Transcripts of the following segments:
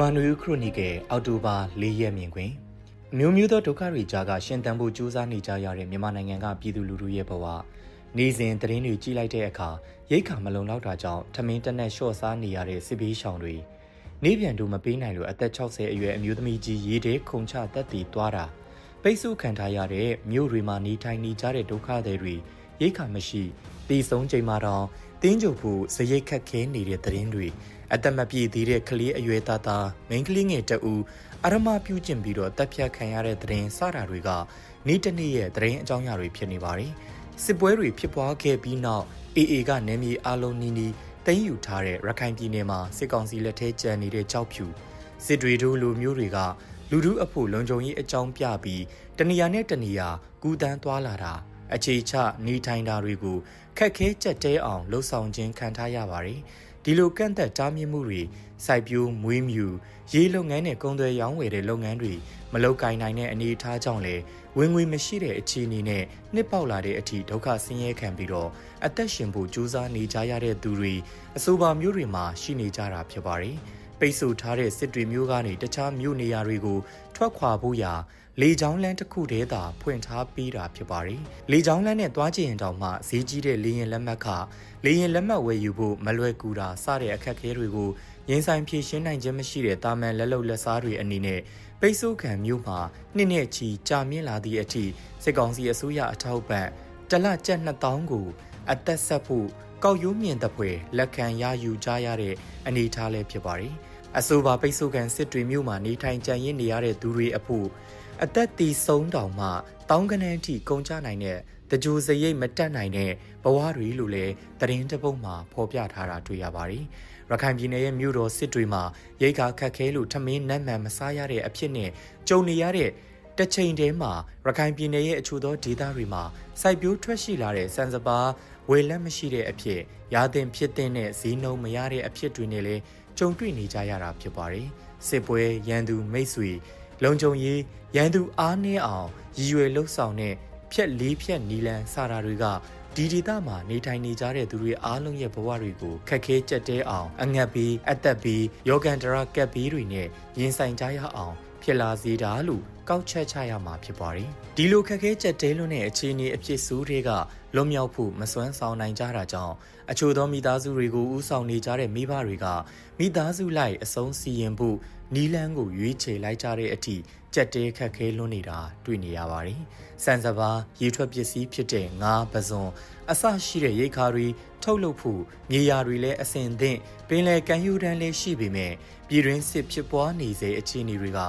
မြန်မာနွေဦးခရိုနီကယ်အောက်တိုဘာ၄ရက်မြင်ခွင်အမျိုးမျိုးသောဒုက္ခတွေကြားကရှင်သန်ဖို့ကြိုးစားနေကြရတဲ့မြန်မာနိုင်ငံကပြည်သူလူထုရဲ့ဘဝနေစဉ်သတင်းတွေကြီးလိုက်တဲ့အခါရိတ်ခါမလုံလောက်တာကြောင့်ထမင်းတက်နဲ့ရှော့စားနေရတဲ့စစ်ဘေးရှောင်တွေနေပြန်တို့မပေးနိုင်လို့အသက်60အရွယ်အမျိုးသမီးကြီးရေတဲခုံချတက်တည်သွားတာပိတ်ဆို့ခံထားရတဲ့မြို့တွေမှာနေထိုင်နေကြတဲ့ဒုက္ခသည်တွေ ရိတ်ခါမရှိတည်ဆုံးချိန်မှာတော့တင်းကြုပ်ဖို့စရိတ်ခက်ခဲနေတဲ့သတင်းတွေအသက်မပြည့်သေးတဲ့ကလေးအရွယ်သားသားမိန်းကလေးငယ်တအူအရမပြုကျင့်ပြီးတော့တပ်ဖြတ်ခံရတဲ့သတင်းစတာတွေကနေ့တစ်နေ့ရဲ့သတင်းအကြောင်းအရာတွေဖြစ်နေပါတယ်စစ်ပွဲတွေဖြစ်ပွားခဲ့ပြီးနောက် AA ကနေမြေအလုံးနီးနီးတင်းယူထားတဲ့ရခိုင်ပြည်နယ်မှာစစ်ကောင်စီလက်ထဲကျန်နေတဲ့ကြောက်ဖြူစစ်တွေတို့လူမျိုးတွေကလူထုအဖို့လုံခြုံရေးအကြောင်းပြပြီးတနေရာနဲ့တနေရာကူတန်းသွားလာတာ အခြေချနေထိုင်တာတွေကိုခက်ခဲကြက်တဲအောင်လှုပ်ဆောင်ခြင်းခံထားရပါတယ်ဒီလိုကန့်သက်တားမြစ်မှုတွေစိုက်ပျိုးမွေးမြူရေးလုပ်ငန်းနဲ့ကုန်သွယ်ရောင်းဝယ်တဲ့လုပ်ငန်းတွေမလုပ်ကိုင်နိုင်တဲ့အနေအထားကြောင့်လေဝင်ငွေမရှိတဲ့အခြေအနေနဲ့နှစ်ပေါက်လာတဲ့အထိဒုက္ခဆင်းရဲခံပြီးတော့အသက်ရှင်ဖို့ကြိုးစားနေကြရတဲ့သူတွေအဆိုပါမျိုးတွေမှာရှိနေကြတာဖြစ်ပါတယ် ပိတ်ဆို့ထားတဲ့စစ်တွေမျိုးကနေတခြားမျိုးနေရာတွေကိုထွက်ခွာဖို့ရာလေချောင်းလန်းတစ်ခုတည်းသာဖွင့်ထားပေးတာဖြစ်ပါတယ်။လေချောင်းလန်းနဲ့သွားကြည့်ရင်တောင်မှဈေးကြီးတဲ့လေရင်လက်မှတ်ခလေရင်လက်မှတ်ဝယ်ယူဖို့မလွယ်ကူတာစတဲ့အခက်အခဲတွေကိုရင်ဆိုင်ဖြေရှင်းနိုင်ခြင်းမရှိတဲ့တာမန်လက်လုံလက်စားတွေအနေနဲ့ပိတ်ဆို့ခံမျိုးမှာနှစ်နှစ်ချီကြာမြင့်လာသည့်အထိစစ်ကောင်စီအစိုးရအထောက်ပံ့တလကျပ်2000ကိုအသက်ဆက်ဖို့ကောက်ရိုးမြင့်တဲ့ဖွယ်လက်ခံရယူကြရတဲ့အနေအထားလည်းဖြစ်ပါတယ်။ အဆိုပါပိတ်ဆို့ခံစစ်တွေမျိုးမှာနေထိုင်ကြံရင်းနေရတဲ့သူတွေအဖို့အသက်တီဆုံးတောင်မှတောင်းကနန်းအထိကုန်ကြနိုင်တဲ့တကြိုစရိတ်မတက်နိုင်တဲ့ဘဝတွေလို့လည်းသတင်းတပုတ်မှာဖော်ပြထားတာတွေ့ရပါတယ်။ရခိုင်ပြည်နယ်ရဲ့မြို့တော်စစ်တွေမှာရိတ်ခါခတ်ခဲလို့ထမင်းနတ်မှန်မစားရတဲ့အဖြစ်နဲ့ကြုံနေရတဲ့တချိန်တည်းမှာရခိုင်ပြည်နယ်ရဲ့အချို့သောဒေသတွေမှာစိုက်ပျိုးထွက်ရှိလာတဲ့စံစပါးဝယ်လက်မရှိတဲ့အဖြစ်ရာသင်ဖြစ်တဲ့ဈေးနှုန်းမရတဲ့အဖြစ်တွေနဲ့လည်း ကြုံတွေ့နေကြရတာဖြစ်ပါတယ်။စစ်ပွဲရန်သူမိတ်ဆွေလုံခြုံရေးရန်သူအားနည်းအောင်ရည်ရွယ်လှုပ်ဆောင်တဲ့ဖြက်လေးဖြက်နီလန်စာတာတွေကဒီဒေသမှာနေထိုင်နေကြတဲ့သူတွေအားလုံးရဲ့ဘဝတွေကိုခက်ခဲကြက်တဲအောင်အငတ်ပြီးအသက်ပြီးယောဂန်ဒရာကက်ပြီးတွေနဲ့ရင်ဆိုင်ကြရအောင်ဖြစ်လာစေတာလို့ ကောက်ချက်ချရမှာဖြစ်ပါတယ်။ဒီလိုခက်ခဲကြက်တဲလွန်းတဲ့အခြေအနေအဖြစ်ဆိုးတွေကလွတ်မြောက်ဖို့မစွမ်းဆောင်နိုင်ကြတာကြောင့်အချို့သောမိသားစုတွေကိုဥဆောင်နေကြတဲ့မိဘတွေကမိသားစုလိုက်အဆုံးစီရင်ဖို့နီလန်းကိုရွေးချယ်လိုက်ကြတဲ့အထိကြက်တဲခက်ခဲလွန်းနေတာတွေ့နေရပါတယ်။စံစပါရေထွက်ပစ္စည်းဖြစ်တဲ့ငါးပစွန်အစရှိတဲ့ရိတ်ခါတွေထုတ်လုပ်ဖို့မြေယာတွေလည်းအစင်သင့်ပင်လယ်ကမ်းရိုးတန်းလည်းရှိပေမဲ့ပြည်တွင်းစစ်ဖြစ်ပွားနေစေအခြေအနေတွေက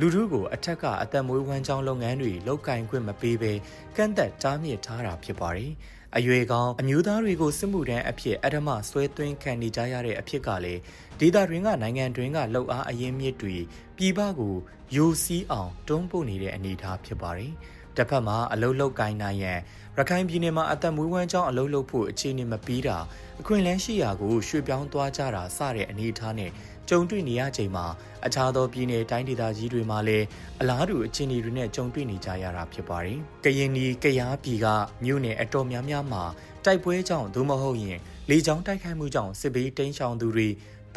လူထုကိုအထက်ကအသက်မွေးဝမ်းကြောင်းလုပ်ငန်းတွေလောက်ကင်ခွင့်မပေးဘဲကန့်သက်တားမြစ်ထားတာဖြစ်ပါတယ်။အရွယ်ကောင်းအမျိုးသားတွေကိုစစ်မှုထမ်းအဖြစ်အဓမ္မဆွဲသွင်းခံနေကြရတဲ့အဖြစ်ကလည်းဒေသတွင်းကနိုင်ငံတွင်းကလှုပ်အားအရင်မြစ်တွေပြည်ပကိုယိုစီးအောင်တွန်းပို့နေတဲ့အနေအထားဖြစ်ပါတယ်။ တစ်ဖက်မှာအလုတ်လုတ်ကိုင်းနိုင်ရန်ရခိုင်ပြည်နယ်မှာအသက်မွေးဝမ်းကြောင်းအလုတ်လုတ်ဖို့အခြေအနေမပြီးတာအခွင့်အလမ်းရှိရာကိုရွှေ့ပြောင်းသွားကြတာစတဲ့အနေအထားနဲ့ကြုံတွေ့နေရချိန်မှာအခြားသောပြည်내တိုင်းဒေသကြီးတွေမှာလည်းအလားတူအခြေအနေတွေနဲ့ကြုံတွေ့နေကြရတာဖြစ်ပါတယ်။ကရင်နီကရားပြည်ကမြို့နယ်အတော်များများမှာတိုက်ပွဲကြောင့်သို့မဟုတ်ရင်လေကြောင်းတိုက်ခိုက်မှုကြောင့်စစ်ဘေးတိမ်းရှောင်သူတွေ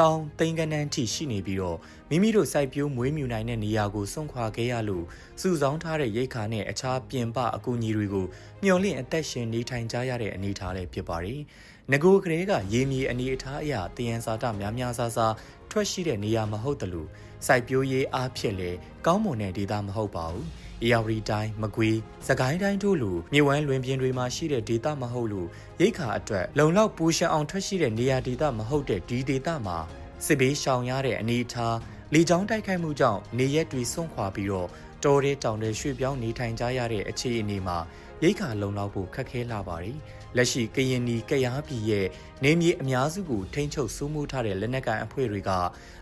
တောင်သိန်းကနန်းထိရှိနေပြီးတော့မိမိတို့စိုက်ပျိုးမွေးမြူနိုင်တဲ့နေရာကိုစွန့်ခွာခဲ့ရလို့စုဆောင်းထားတဲ့ရိတ်ခါနဲ့အခြားပြင်ပအကူအညီတွေကိုမျှော်လင့်အသက်ရှင်နေထိုင်ကြရတဲ့အနေအထားလည်းဖြစ်ပါတယ်။ငကိုကလေးကရေမြေအနေအထားအရာတယံစာတများများစားစားထွက်ရှိတဲ့နေရာမဟုတ်တလို့စိုက်ပျိုးရေးအားဖြင့်လည်းကောင်းမွန်တဲ့ဒေသမဟုတ်ပါဘူး။ အေယာဝတီတိုင်းမကွေးစကိုင်းတိုင်းတို့လိုမြေဝမ်းလွင်ပြင်တွေမှာရှိတဲ့ဒေသမဟုတ်လို့ရိတ်ခါအတွက်လုံလောက်ပူရှံအောင်ထွက်ရှိတဲ့နေရာဒေသမဟုတ်တဲ့ဒီဒေသမှာစစ်ဘေးရှောင်ရတဲ့အနေအထားလေကြောင်းတိုက်ခိုက်မှုကြောင့်နေရက်တွေဆုံးခွာပြီးတော့တောထဲတောင်ထဲရွှေ့ပြောင်းနေထိုင်ကြရတဲ့အခြေအနေမှာရိတ်ခါလုံလောက်ဖို့ခက်ခဲလာပါတယ်။ လက်ရှိကရင်နီကရားပြည်ရဲ့နေမြေအများစုကိုထိန်းချုပ်စိုးမိုးထားတဲ့လက်နက်ကိုင်အဖွဲ့တွေက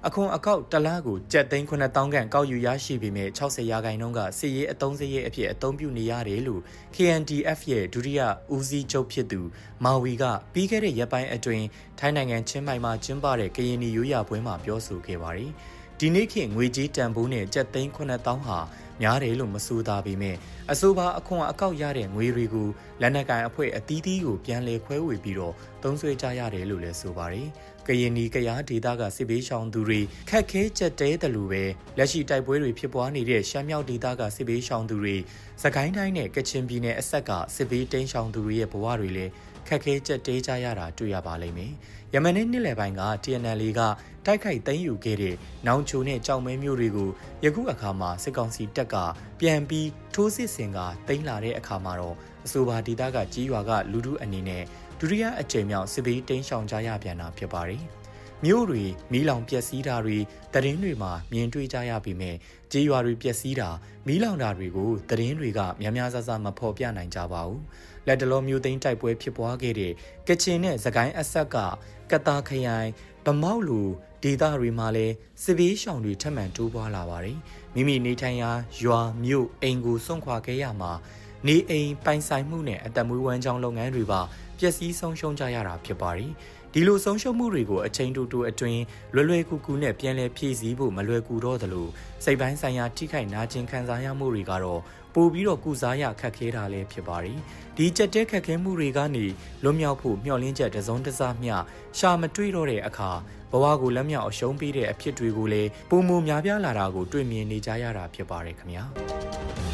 အခွန်အကောက်တလားကိုကြက်သိန်း9000ခန့်ကောက်ယူရရှိပေမဲ့60ရာခိုင်နှုန်းကစစ်ရေးအုံစရေးအဖြစ်အသုံးပြုနေရတယ်လို့ KNDF ရဲ့ဒုတိယဦးစီးချုပ်ဖြစ်သူမာဝီကပြီးခဲ့တဲ့ရက်ပိုင်းအတွင်းထိုင်းနိုင်ငံချင်းမိုင်မှာကျင်းပတဲ့ကရင်နီရိုးရာပွဲမှာပြောဆိုခဲ့ပါတယ်။ ဒီနေ့ခေတ်ငွေကြေးတန်ဖိုးနဲ့ကြက်သိန်း9000ဟာများတယ်လို့မဆိုသာပေမဲ့အဆိုပါအခွန်အကောက်ရတဲ့ငွေတွေကိုလက်နက်ကိုင်အဖွဲ့အသီးသီးကိုပြန်လည်ခွဲဝေပြီးတော့သုံးစွဲကြရတယ်လို့လည်းဆိုပါတယ်။ ကကရင်နီကရားဒေသကစစ်ဘေးရှောင်သူတွေခက်ခဲကြက်တဲတယ်လို့ပဲလက်ရှိတိုက်ပွဲတွေဖြစ်ပွားနေတဲ့ရှမ်းမြောက်ဒေသကစစ်ဘေးရှောင်သူတွေစကိုင်းတိုင်းနဲ့ကချင်ပြည်နယ်အဆက်ကစစ်ဘေးတိမ်းရှောင်သူတွေရဲ့ဘဝတွေလည်းခက်ခဲကြက်တဲကြရတာတွေ့ရပါလိမ့်မယ်။ယမန်နေ့နေ့လယ်ပိုင်းက TNL ကတိုက်ခိုက်သိမ်းယူခဲ့တဲ့နောင်ချိုနဲ့ကြောင်မဲမျိုးတွေကိုယခုအခါမှာစစ်ကောင်စီတပ်ကပြန်ပြီးထိုးစစ်ဆင်ကသိမ်းလာတဲ့အခါမှာတော့အဆိုပါဒေသကကြီးရွာကလူထုအနေနဲ့ ဒုတိယအကြိမ်မြောက်စစ်ဘေးတိမ်းရှောင်ကြရပြန်တာဖြစ်ပါတယ်။မြို့တွေမီးလောင်ပျက်စီးတာတွေတရင်တွေမှာမြင်တွေ့ကြရပေမဲ့ကြေးရွာတွေပျက်စီးတာမီးလောင်တာတွေကိုတရင်တွေကများများဆဆမဖော်ပြနိုင်ကြပါဘူး။လက်တလုံးမျိုးသိန်းတိုက်ပွဲဖြစ်ပွားခဲ့တဲ့ကချင်နဲ့စကိုင်းအဆက်ကကတာခရိုင်ဗမောက်လူဒေသတွေမှာလည်းစစ်ဘေးရှောင်တွေထပ်မံတိုးပွားလာပါတယ်။မိမိနေထိုင်ရာရွာမြို့အိမ်ကိုစွန့်ခွာခဲ့ရမှာ နေအိမ်ပိုင်ဆိုင်မှုနဲ့အသက်မွေးဝမ်းကြောင်းလုပ်ငန်းတွေပါပျက်စီးဆုံးရှုံးကြရတာဖြစ်ပါတယ်။ဒီလိုဆုံးရှုံးမှုတွေကိုအချိန်တူတူအတွင်းလွယ်လွယ်ကူကူနဲ့ပြန်လည်ဖြည့်ဆည်းဖို့မလွယ်ကူတော့သလိုစိတ်ပိုင်းဆိုင်ရာထိခိုက်နာကျင်ခံစားရမှုတွေကတော့ပိုပြီးတော့ကုစားရခက်ခဲတာလည်းဖြစ်ပါတယ်။ဒီကြက်တဲခက်ခဲမှုတွေကနေလွတ်မြောက်ဖို့မျှော်လင့်ချက်တစ်စုံတစ်စမျှရှာမတွေ့တော့တဲ့အခါဘဝကိုလက်မြောက်အရှုံးပေးတဲ့အဖြစ်တွေကိုလည်းပုံမများပြားလာတာကိုတွေ့မြင်နေကြရတာဖြစ်ပါတယ်ခင်ဗျာ။